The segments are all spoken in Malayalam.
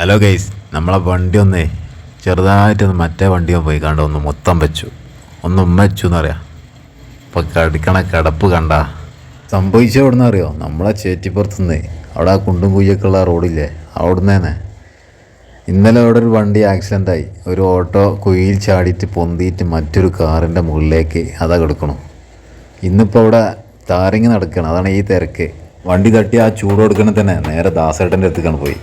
ഹലോ ഗൈസ് നമ്മളെ വണ്ടി ഒന്നേ ചെറുതായിട്ടൊന്ന് മറ്റേ വണ്ടി ഒന്ന് പോയി കണ്ട? ഒന്ന് മൊത്തം വെച്ചു. ഒന്ന് ഉമ്മ വെച്ചു പറയാം. ഇപ്പം കടിക്കണ കിടപ്പ് കണ്ട. സംഭവിച്ച എവിടുന്ന് അറിയോ? നമ്മളെ ചേറ്റിപ്പുറത്തുനിന്ന്. അവിടെ ആ കുണ്ടും കുയ്യൊക്കെ ഉള്ള റോഡില്ലേ? അവിടുന്ന് ഇന്നലെ അവിടെ ഒരു വണ്ടി ആക്സിഡന്റ് ആയി. ഒരു ഓട്ടോ കുയിൽ ചാടിയിട്ട് പൊന്തിയിട്ട് മറ്റൊരു കാറിന്റെ മുകളിലേക്ക് അതാ കിടക്കണം. ഇന്നിപ്പോൾ അവിടെ താരങ്ങി നടക്കണം. അതാണ് ഈ തിരക്ക്. വണ്ടി തട്ടി ആ ചൂട് കൊടുക്കണ തന്നെ നേരെ ദാസേട്ടന്റെ അടുത്തേക്കാണ് പോയി.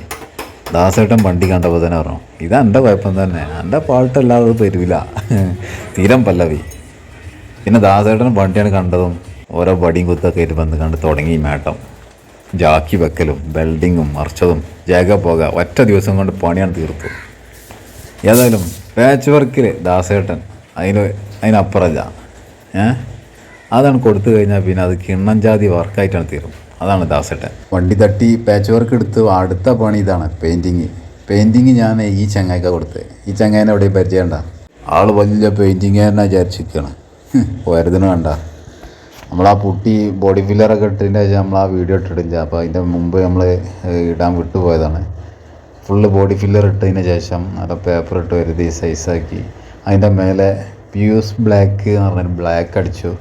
ദാസേട്ടൻ വണ്ടി കണ്ടപ്പോൾ തന്നെ പറഞ്ഞു ഇത് എന്റെ കുഴപ്പം തന്നെ. എന്റെ പാട്ടല്ലാതെ തരില്ല തരൂല തീരം പല്ലവി. പിന്നെ ദാസേട്ടൻ വണ്ടിയാണ് കണ്ടതും ഓരോ വടിയും കുത്തൊക്കെ ആയിട്ട് വന്ന് കണ്ട് തുടങ്ങി മേട്ടം. ജാക്കി വെക്കലും വെൽഡിങ്ങും മറിച്ചതും ജേഗ പോക ഒറ്റ ദിവസം കൊണ്ട് പണിയാണ് തീർത്തു ഏതായാലും പാച്ച് വർക്കിൽ ദാസേട്ടൻ അതിന് അതിനപ്പുറല്ല ഏ? അതാണ് കൊടുത്തു കഴിഞ്ഞാൽ പിന്നെ അത് കിണ്ണം ജാതി വർക്കായിട്ടാണ് തീരും. അതാണ് ദാസേട്ടൻ. വണ്ടി തട്ടി പാച്ച് വർക്ക് എടുത്ത് അടുത്ത പണി ഇതാണ് പെയിന്റിങ് പെയിന്റിങ് ഞാൻ ഈ ചങ്ങായിക്ക കൊടുത്ത്. ഈ ചങ്ങായിനെ എവിടെയും പരിചയണ്ട? ആൾ വലിയ പെയിന്റിങ് തന്നെ വിചാരിച്ചിരിക്കുകയാണ് വരുന്നതിന് വേണ്ട നമ്മൾ ആ പുട്ടി ബോഡി ഫില്ലറൊക്കെ ഇട്ടതിന്റെ ശേഷം നമ്മൾ ആ വീഡിയോ ഇട്ടിട്ടില്ല. അപ്പോൾ അതിന്റെ മുമ്പ് നമ്മൾ ഇടാൻ വിട്ടുപോയതാണ് ഫുള്ള് ബോഡി ഫില്ലർ ഇട്ടതിന് ശേഷം നല്ല പേപ്പർ ഇട്ട് വരുതി സൈസാക്കി അതിന്റെ മേലെ പ്യൂസ് ബ്ലാക്ക് എന്ന് പറഞ്ഞാൽ ബ്ലാക്ക് അടിച്ചു.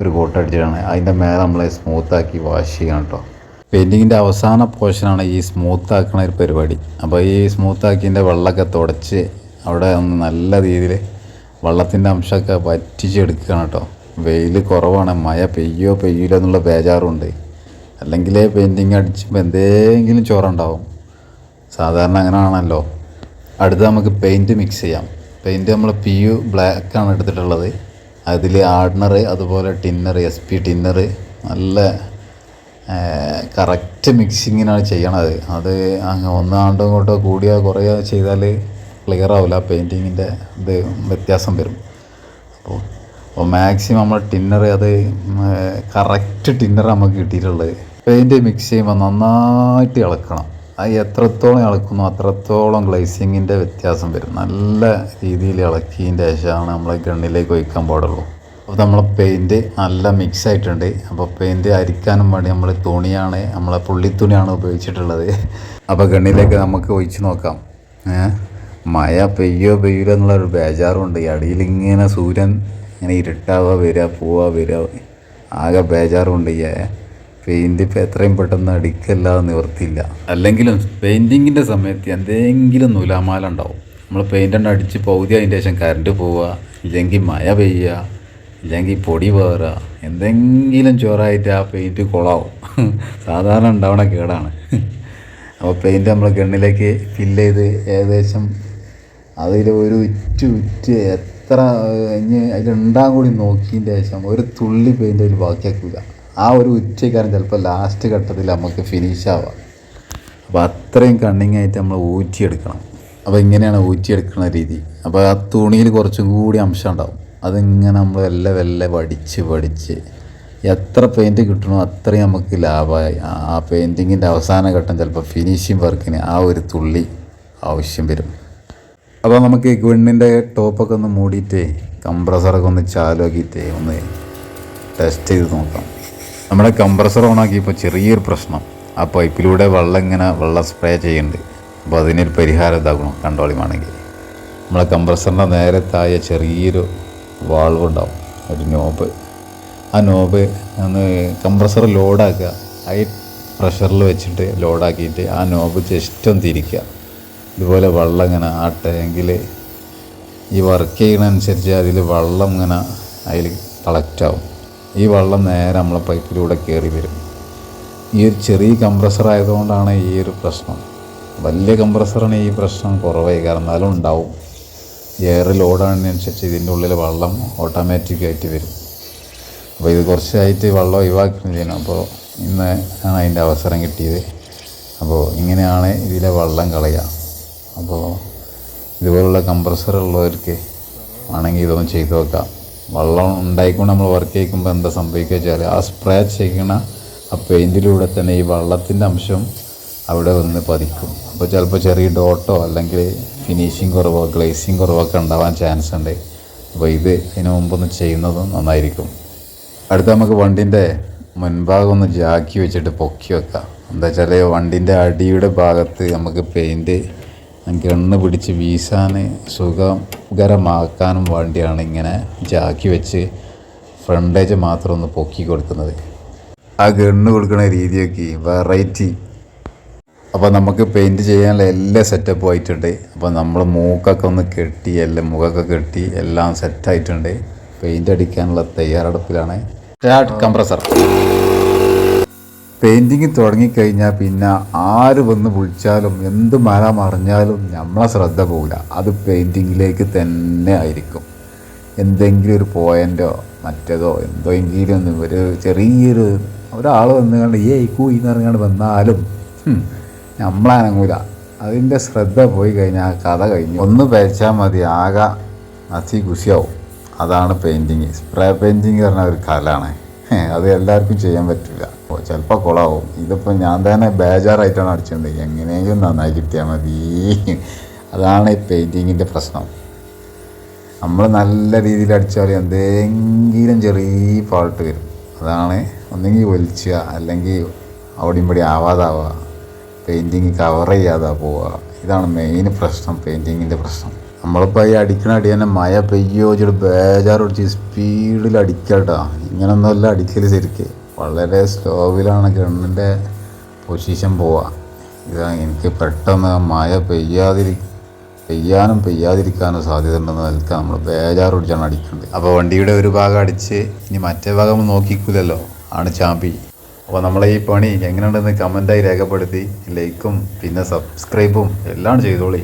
ഒരു കോട്ട് അടിച്ചിട്ടാണ്. അതിന്റെ മേലെ നമ്മൾ സ്മൂത്താക്കി വാഷ് ചെയ്യണം കേട്ടോ പെയിന്റിങ്ങിന്റെ അവസാന പോർഷനാണ് ഈ സ്മൂത്ത് ആക്കുന്ന ഒരു പരിപാടി. അപ്പോൾ ഈ സ്മൂത്ത് ആക്കിന്റെ വെള്ളമൊക്കെ തുടച്ച് അവിടെ ഒന്ന് നല്ല രീതിയിൽ വെള്ളത്തിന്റെ അംശമൊക്കെ വറ്റിച്ചെടുക്കുകയാണ് കേട്ടോ വെയിൽ കുറവാണ് മഴ പെയ്യോ പെയ്യില്ല എന്നുള്ള ബേജാറുണ്ട്. അല്ലെങ്കിൽ പെയിന്റിങ് അടിച്ചുമ്പോൾ എന്തെങ്കിലും ചോറുണ്ടാവും. സാധാരണ അങ്ങനെയാണല്ലോ അടുത്ത് നമുക്ക് പെയിന്റ് മിക്സ് ചെയ്യാം. പെയിന്റ് നമ്മൾ പി യു ബ്ലാക്കാണ് എടുത്തിട്ടുള്ളത്. അതിൽ ആർഡിനർ അതുപോലെ ടിന്നർ എസ് പി ടിന്നർ നല്ല കറക്റ്റ് മിക്സിങ്ങിനാണ് ചെയ്യണത്. അത് ഒന്നാണ്ടും ഇങ്ങോട്ടോ കൂടിയോ കുറയോ ചെയ്താൽ ക്ലിയർ ആവില്ല പെയിന്റിങ്ങിന്റെ ഇത് വ്യത്യാസം വരും. അപ്പോൾ അപ്പോൾ മാക്സിമം നമ്മൾ ടിന്നർ അത് കറക്റ്റ് ടിന്നർ നമുക്ക് കിട്ടിയിട്ടുള്ളത്. പെയിന്റ് മിക്സ് ചെയ്യുമ്പോൾ നന്നായിട്ട് ഇളക്കണം. അത് എത്രത്തോളം ഇളക്കുന്നു അത്രത്തോളം ഗ്ലേസിങ്ങിന്റെ വ്യത്യാസം വരും. നല്ല രീതിയിൽ ഇളക്കിയതിന്റെ ശേഷമാണ് നമ്മൾ ഗണ്ണിലേക്ക് ഒഴിക്കാൻ പാടുള്ളൂ. അപ്പോൾ നമ്മൾ പെയിന്റ് നല്ല മിക്സ് ആയിട്ടുണ്ട്. അപ്പോൾ പെയിന്റ് അരിക്കാനും വേണ്ടി നമ്മൾ തുണിയാണ് നമ്മളെ പുള്ളിത്തുണിയാണ് ഉപയോഗിച്ചിട്ടുള്ളത്. അപ്പോൾ ഗണ്ണിലേക്ക് നമുക്ക് ഒഴിച്ച് നോക്കാം. മഴ പെയ്യോ പെയ്യോ എന്നുള്ളൊരു ബേജാറുണ്ട്. അടിയിൽ ഇങ്ങനെ സൂര്യൻ ഇങ്ങനെ ഇരുട്ടാവുക വരിക പോവുക വരിക ആകെ ബേജാറുണ്ട്. ഈ പെയിന്റ് ഇപ്പം എത്രയും പെട്ടെന്ന് അടിക്കല്ലാതെ നിവർത്തിയില്ല. അല്ലെങ്കിലും പെയിന്റിങ്ങിന്റെ സമയത്ത് എന്തെങ്കിലും നൂലാമാല ഉണ്ടാവും. നമ്മൾ പെയിന്റ് കൊണ്ട് അടിച്ച് പകുതി അതിന്റെ ശേഷം കറണ്ട് പോവുക ഇല്ലെങ്കിൽ മഴ പെയ്യുക ഇല്ലെങ്കിൽ പൊടി വേറുക എന്തെങ്കിലും ചോറായിട്ട് ആ പെയിന്റ് കുളാവും. സാധാരണ ഉണ്ടാവണ കേടാണ്. അപ്പോൾ പെയിന്റ് നമ്മൾ ഗണ്ണിലേക്ക് ഫില്ല് ചെയ്ത് ഏകദേശം അതിൽ ഒരു ഉറ്റ് ഉറ്റ് എത്ര ഇനി അതിലുണ്ടാകും കൂടി നോക്കിയതിന്റെ ശേഷം ഒരു തുള്ളി പെയിന്റ് അതിൽ ബാക്കിയാക്കില്ല ആ ഒരു ഉച്ചക്കാരൻ ചിലപ്പോൾ ലാസ്റ്റ് ഘട്ടത്തിൽ നമുക്ക് ഫിനിഷ് ആവാം. അപ്പോൾ അത്രയും കണ്ണിങ് ആയിട്ട് നമ്മൾ ഊറ്റിയെടുക്കണം. അപ്പോൾ ഇങ്ങനെയാണ് ഊറ്റിയെടുക്കുന്ന രീതി. അപ്പോൾ ആ തുണിയിൽ കുറച്ചും കൂടി അംശം ഉണ്ടാവും. അതിങ്ങനെ നമ്മൾ വെല്ലെ വെല്ലെ വടിച്ച് വടിച്ച് എത്ര പെയിന്റ് കിട്ടണോ അത്രയും നമുക്ക് ലാഭമായി. ആ പെയിന്റിങ്ങിന്റെ അവസാന ഘട്ടം ചിലപ്പോൾ ഫിനിഷിങ് വർക്കിന് ആ ഒരു തുള്ളി ആവശ്യം വരും. അപ്പോൾ നമുക്ക് ഗുണ്ണിന്റെ ടോപ്പൊക്കെ ഒന്ന് മൂടിയിട്ട് കംപ്രസറൊക്കെ ഒന്ന് ചാലോക്കിയിട്ട് ഒന്ന് ടെസ്റ്റ് ചെയ്ത് നോക്കാം. നമ്മുടെ കംപ്രസർ ഓണാക്കിയപ്പോൾ ചെറിയൊരു പ്രശ്നം. ആ പൈപ്പിലൂടെ വെള്ളം ഇങ്ങനെ വെള്ളം സ്പ്രേ ചെയ്യുന്നുണ്ട് അപ്പോൾ അതിനൊരു പരിഹാരം ഇതാക്കണം കണ്ടോളിമാണെങ്കിൽ നമ്മളെ കംപ്രസറിന്റെ നേരെ താഴെ ചെറിയൊരു വാൾവ് ഉണ്ടാവും. ഒരു നോബ്. ആ നോബ് ഒന്ന് കംപ്രസർ ലോഡാക്കുക. ഹൈ പ്രഷറിൽ വെച്ചിട്ട് ലോഡാക്കിയിട്ട് ആ നോബ് ജസ്റ്റ് ഒന്ന് തിരിക്കുക. ഇതുപോലെ വെള്ളം ഇങ്ങനെ ആ ടാങ്കിൽ ഈ വർക്ക് ചെയ്യുന്നതനുസരിച്ച് അതിൽ വെള്ളം ഇങ്ങനെ അതിൽ കളക്റ്റ് ആവും ഈ വെള്ളം നേരെ നമ്മളെ പൈപ്പിലൂടെ കയറി വരും. ഈ ഒരു ചെറിയ കംപ്രസർ ആയതുകൊണ്ടാണ് ഈ ഒരു പ്രശ്നം. വലിയ കംപ്രസറാണ് ഈ പ്രശ്നം കുറവായി. കാരണം എന്നാലും ഉണ്ടാവും. എയർ ലോഡാണതിനനുസരിച്ച് ഇതിന്റെ ഉള്ളിൽ വെള്ളം ഓട്ടോമാറ്റിക്കായിട്ട് വരും. അപ്പോൾ ഇത് കുറച്ചായിട്ട് വെള്ളം ചെയ്യണം അപ്പോൾ ഇന്ന് ആണ് അതിന്റെ അവസരം കിട്ടിയത്. അപ്പോൾ ഇങ്ങനെയാണ് ഇതിലെ വെള്ളം കളയുക. അപ്പോൾ ഇതുപോലുള്ള കംപ്രസർ ഉള്ളവർക്ക് വേണമെങ്കിൽ ഇതൊന്ന് ചെയ്തു നോക്കാം. വെള്ളം ഉണ്ടായിക്കൊണ്ട് നമ്മൾ വർക്ക് ചെയ്യിക്കുമ്പോൾ എന്താ സംഭവിക്കുക വെച്ചാൽ ആ സ്പ്രേ ചെയ്യണ ആ പെയിന്റിലൂടെ തന്നെ ഈ വെള്ളത്തിന്റെ അംശം അവിടെ വന്ന് പതിക്കും. അപ്പോൾ ചിലപ്പോൾ ചെറിയ ഡോട്ടോ അല്ലെങ്കിൽ ഫിനിഷിങ് കുറവോ ഗ്ലേസിങ് കുറവോ ഒക്കെ ഉണ്ടാവാൻ ചാൻസ് ഉണ്ട്. അപ്പോൾ ഇത് ഇതിന് മുമ്പൊന്ന് ചെയ്യുന്നത് നന്നായിരിക്കും. അടുത്ത നമുക്ക് വണ്ടിന്റെ മുൻഭാഗം ഒന്ന് ജാക്കി വെച്ചിട്ട് പൊക്കി വെക്കാം. എന്താ വെച്ചാൽ വണ്ടിന്റെ അടിയുടെ ഭാഗത്ത് നമുക്ക് പെയിന്റ് ഗണ്ണ് പിടിച്ച് വീശാൻ സുഖകരമാക്കാനും വേണ്ടിയാണ് ഇങ്ങനെ ജാക്കി വെച്ച് ഫ്രണ്ടേജ് മാത്രം ഒന്ന് പൊക്കി കൊടുക്കുന്നത്. ആ ഗണ്ണ് കൊടുക്കുന്ന രീതിയൊക്കെ വെറൈറ്റി അപ്പോൾ നമുക്ക് പെയിന്റ് ചെയ്യാനുള്ള എല്ലാ സെറ്റപ്പും ആയിട്ടുണ്ട്. അപ്പോൾ നമ്മൾ മൂക്കൊക്കെ ഒന്ന് കെട്ടി എല്ലാം മുഖമൊക്കെ കെട്ടി എല്ലാം സെറ്റായിട്ടുണ്ട് പെയിന്റ് അടിക്കാനുള്ള തയ്യാറെടുപ്പിലാണ്. കംപ്രസർ പെയിന്റിങ് തുടങ്ങിക്കഴിഞ്ഞാൽ പിന്നെ ആര് വന്ന് വിളിച്ചാലും എന്ത് മല മറിഞ്ഞാലും നമ്മളെ ശ്രദ്ധ പോകില്ല അത് പെയിന്റിങ്ങിലേക്ക് തന്നെ ആയിരിക്കും. എന്തെങ്കിലും ഒരു പോയിന്റോ മറ്റേതോ എന്തെങ്കിലും ഒന്ന് ഒരു ചെറിയൊരു ഒരാൾ വന്നു കണ്ട് ഈ കൂയി എന്ന് പറഞ്ഞുകൊണ്ട് വന്നാലും നമ്മളാനങ്ങൂല അതിന്റെ ശ്രദ്ധ പോയി കഴിഞ്ഞാൽ ആ കഥ കഴിഞ്ഞു. ഒന്ന് പേച്ചാൽ മതി ആകെ നസി കുശിയാവും. അതാണ് പെയിന്റിങ് സ്പ്രേ പെയിന്റിങ് പറഞ്ഞ ഒരു കലയാണ്. അത് എല്ലാവർക്കും ചെയ്യാൻ പറ്റില്ല. ചിലപ്പോൾ കുളമാവും ഇതിപ്പോൾ ഞാൻ തന്നെ ബേജാറായിട്ടാണ് അടിച്ചിട്ടുണ്ട് എങ്ങനെയെങ്കിലും നന്നായി കിട്ടിയാൽ മതി. അതാണ് ഈ പെയിന്റിങ്ങിന്റെ പ്രശ്നം. നമ്മൾ നല്ല രീതിയിൽ അടിച്ചാൽ എന്തെങ്കിലും ചെറിയ ഫോൾട്ട് വരും. അതാണ് ഒന്നെങ്കിൽ ഒലിച്ചുക അല്ലെങ്കിൽ അവിടെയും ഇവിടെ ആവാതാവുക. പെയിന്റിങ് കവർ ചെയ്യാതെ പോവുക. ഇതാണ് മെയിൻ പ്രശ്നം പെയിന്റിങ്ങിന്റെ പ്രശ്നം. നമ്മളിപ്പോൾ ഈ അടിക്കണ അടി തന്നെ മഴ പെയ്യോ ചെറു ബേജാറടിച്ച് സ്പീഡിൽ അടിക്കട്ടോ ഇങ്ങനൊന്നുമല്ല അടിക്കൽ ശരിക്ക്. വളരെ സ്ലോവിലാണ് ഗണ്ണിന്റെ പൊസിഷൻ പോവുക ഇതാ എനിക്ക് പെട്ടെന്ന് മഴ പെയ്യാതിരി പെയ്യാനും പെയ്യാതിരിക്കാനും സാധ്യത ഉണ്ടെന്ന് നിൽക്കാൻ നമ്മൾ ബേജാറടിച്ചാണ് അടിക്കുന്നത് അപ്പോൾ വണ്ടിയുടെ ഒരു ഭാഗം അടിച്ച് ഇനി മറ്റേ ഭാഗം നോക്കിക്കൂലല്ലോ. ആണ് ചാമ്പി. അപ്പോൾ നമ്മളെ ഈ പണി എങ്ങനെയുണ്ടെന്ന് കമന്റായി രേഖപ്പെടുത്തി. ലൈക്കും പിന്നെ സബ്സ്ക്രൈബും എല്ലാം ചെയ്തോളി.